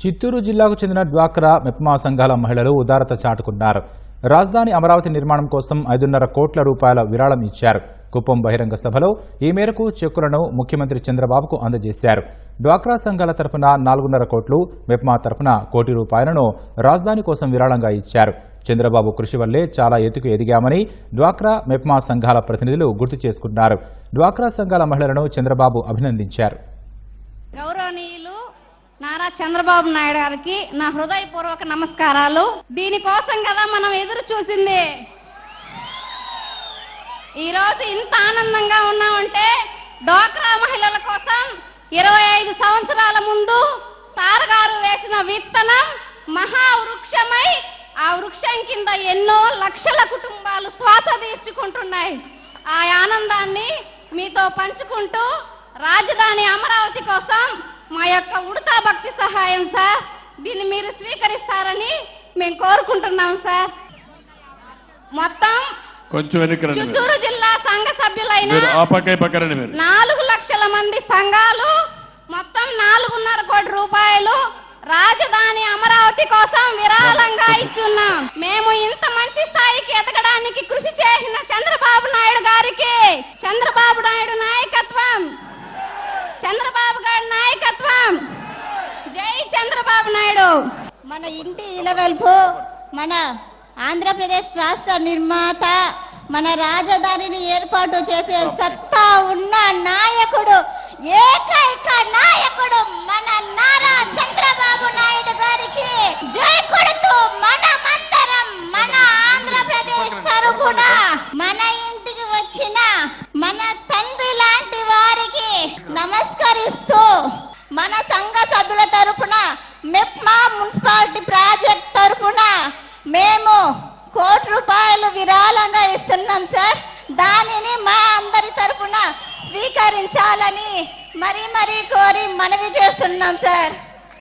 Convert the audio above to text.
చిత్తూరు జిల్లాకు చెందిన డ్వాక్రా మెప్మా సంఘాల మహిళలు ఉదారత చాటుకున్నారు. రాజధాని అమరావతి నిర్మాణం కోసం ఐదున్నర కోట్ల రూపాయల విరాళం ఇచ్చారు. కుప్పం బహిరంగ సభలో ఈ మేరకు చెక్కులను ముఖ్యమంత్రి చంద్రబాబుకు అందజేశారు. డ్వాక్రా సంఘాల తరపున నాలుగున్నర కోట్లు మెప్మా తరపున కోటి రూపాయలను రాజధాని కోసం విరాళంగా ఇచ్చారు. చంద్రబాబు కృషి వల్లే చాలా ఎత్తుకు ఎదిగామని డ్వాక్రా మెప్మా సంఘాల ప్రతినిధులు గుర్తు చేసుకున్నారు. డ్వాక్రా సంఘాల మహిళలను చంద్రబాబు అభినందించారు. నారా చంద్రబాబు నాయుడు గారికి నా హృదయపూర్వక నమస్కారాలు. దీనికోసం కదా మనం ఎదురు చూసింది. ఈరోజు ఇంత ఆనందంగా ఉన్నామంటే డోక్రా మహిళల కోసం ఇరవై ఐదు సంవత్సరాల ముందు సార్ గారు వేసిన విత్తనం మహావృక్షమై ఆ వృక్షం కింద ఎన్నో లక్షల కుటుంబాలు శ్వాస తీర్చుకుంటున్నాయి. ఆ ఆనందాన్ని మీతో పంచుకుంటూ రాజధాని అమరావతి కోసం మా యొక్క ఉడతా భక్తి సహాయం సార్. దీన్ని మీరు స్వీకరిస్తారని మేము కోరుకుంటున్నాం సార్. మొత్తం కొంచెం. చిత్తూరు జిల్లా సంఘ సభ్యులైన నాలుగు లక్షల మంది సంఘాలు మొత్తం నాలుగున్నర కోటి రూపాయలు రాజధాని అమరావతి కోసం విరాళంగా ఇచ్చున్నాం మేము ఇంత మంచి స్థాయికి ఎదగడానికి కృషి చేసిన చంద్రబాబు నాయుడు గారికి చంద్రబాబు నాయుడు నాయకత్వం చంద్రబాబు గారి నాయకత్వం జై చంద్రబాబు నాయుడు మన ఇంటి ఇలవెల్పు మన ఆంధ్రప్రదేశ్ రాష్ట్ర నిర్మాత మన రాజధానిని ఏర్పాటు చేసే సత్తా ఉన్న నాయకుడు ఏకైక నాయకుడు మన నారా చంద్రబాబు నాయుడు గారికి జై కొడుతూ మనమందరం మన ఆంధ్రప్రదేశ్ తరపున. మన ఇంటికి వచ్చిన మన తండ్రి లాంటి వారికి నమస్కరిస్తూ మన సంఘ సభ్యుల తరపున మెప్మా మున్సిపాలిటీ ప్రాజెక్ట్ తరఫున మేము కోటి రూపాయలు విరాళంగా ఇస్తున్నాం సార్. దానిని మా అందరి తరఫున స్వీకరించాలని మరీ మరీ కోరి మనవి చేస్తున్నాం సార్.